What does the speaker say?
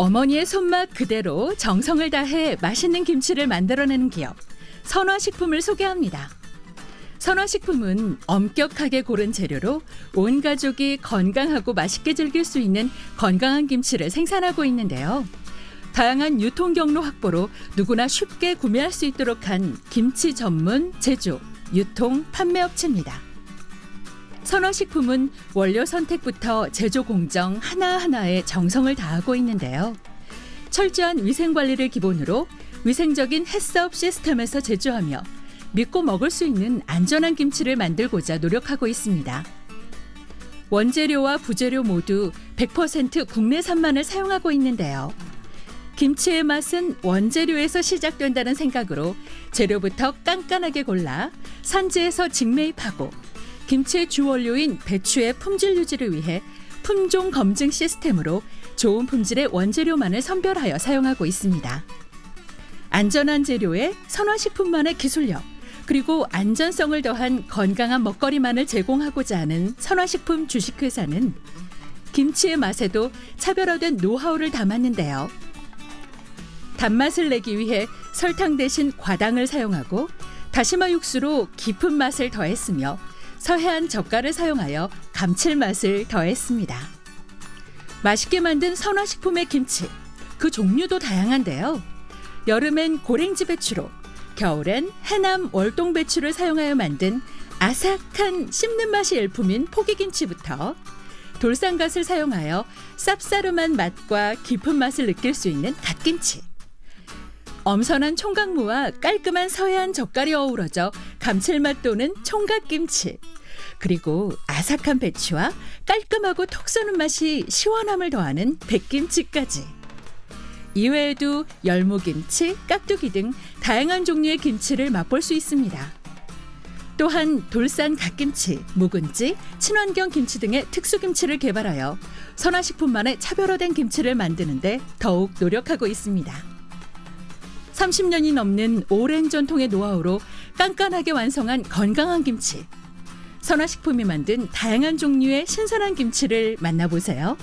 어머니의 손맛 그대로 정성을 다해 맛있는 김치를 만들어내는 기업 선화식품을 소개합니다. 선화식품은 엄격하게 고른 재료로 온 가족이 건강하고 맛있게 즐길 수 있는 건강한 김치를 생산하고 있는데요. 다양한 유통 경로 확보로 누구나 쉽게 구매할 수 있도록 한 김치 전문 제조, 유통, 판매 업체입니다. 선화식품은 원료 선택부터 제조 공정 하나하나에 정성을 다하고 있는데요. 철저한 위생 관리를 기본으로 위생적인 햇섭 시스템에서 제조하며 믿고 먹을 수 있는 안전한 김치를 만들고자 노력하고 있습니다. 원재료와 부재료 모두 100% 국내산만을 사용하고 있는데요. 김치의 맛은 원재료에서 시작된다는 생각으로 재료부터 깐깐하게 골라 산지에서 직매입하고 김치의 주원료인 배추의 품질 유지를 위해 품종 검증 시스템으로 좋은 품질의 원재료만을 선별하여 사용하고 있습니다. 안전한 재료에 선화식품만의 기술력 그리고 안전성을 더한 건강한 먹거리만을 제공하고자 하는 선화식품 주식회사는 김치의 맛에도 차별화된 노하우를 담았는데요. 단맛을 내기 위해 설탕 대신 과당을 사용하고 다시마 육수로 깊은 맛을 더했으며 서해안 젓갈을 사용하여 감칠맛을 더했습니다. 맛있게 만든 선화식품의 김치 그 종류도 다양한데요. 여름엔 고랭지 배추로 겨울엔 해남 월동 배추를 사용하여 만든 아삭한 씹는 맛이 일품인 포기김치부터 돌산갓을 사용하여 쌉싸름한 맛과 깊은 맛을 느낄 수 있는 갓김치 엄선한 총각무와 깔끔한 서해안 젓갈이 어우러져 감칠맛 도는 총각김치 그리고 아삭한 배추와 깔끔하고 톡 쏘는 맛이 시원함을 더하는 백김치까지 이외에도 열무김치, 깍두기 등 다양한 종류의 김치를 맛볼 수 있습니다. 또한 돌산 갓김치, 묵은지, 친환경 김치 등의 특수김치를 개발하여 선화식품만의 차별화된 김치를 만드는데 더욱 노력하고 있습니다. 30년이 넘는 오랜 전통의 노하우로 깐깐하게 완성한 건강한 김치. 선화식품이 만든 다양한 종류의 신선한 김치를 만나보세요.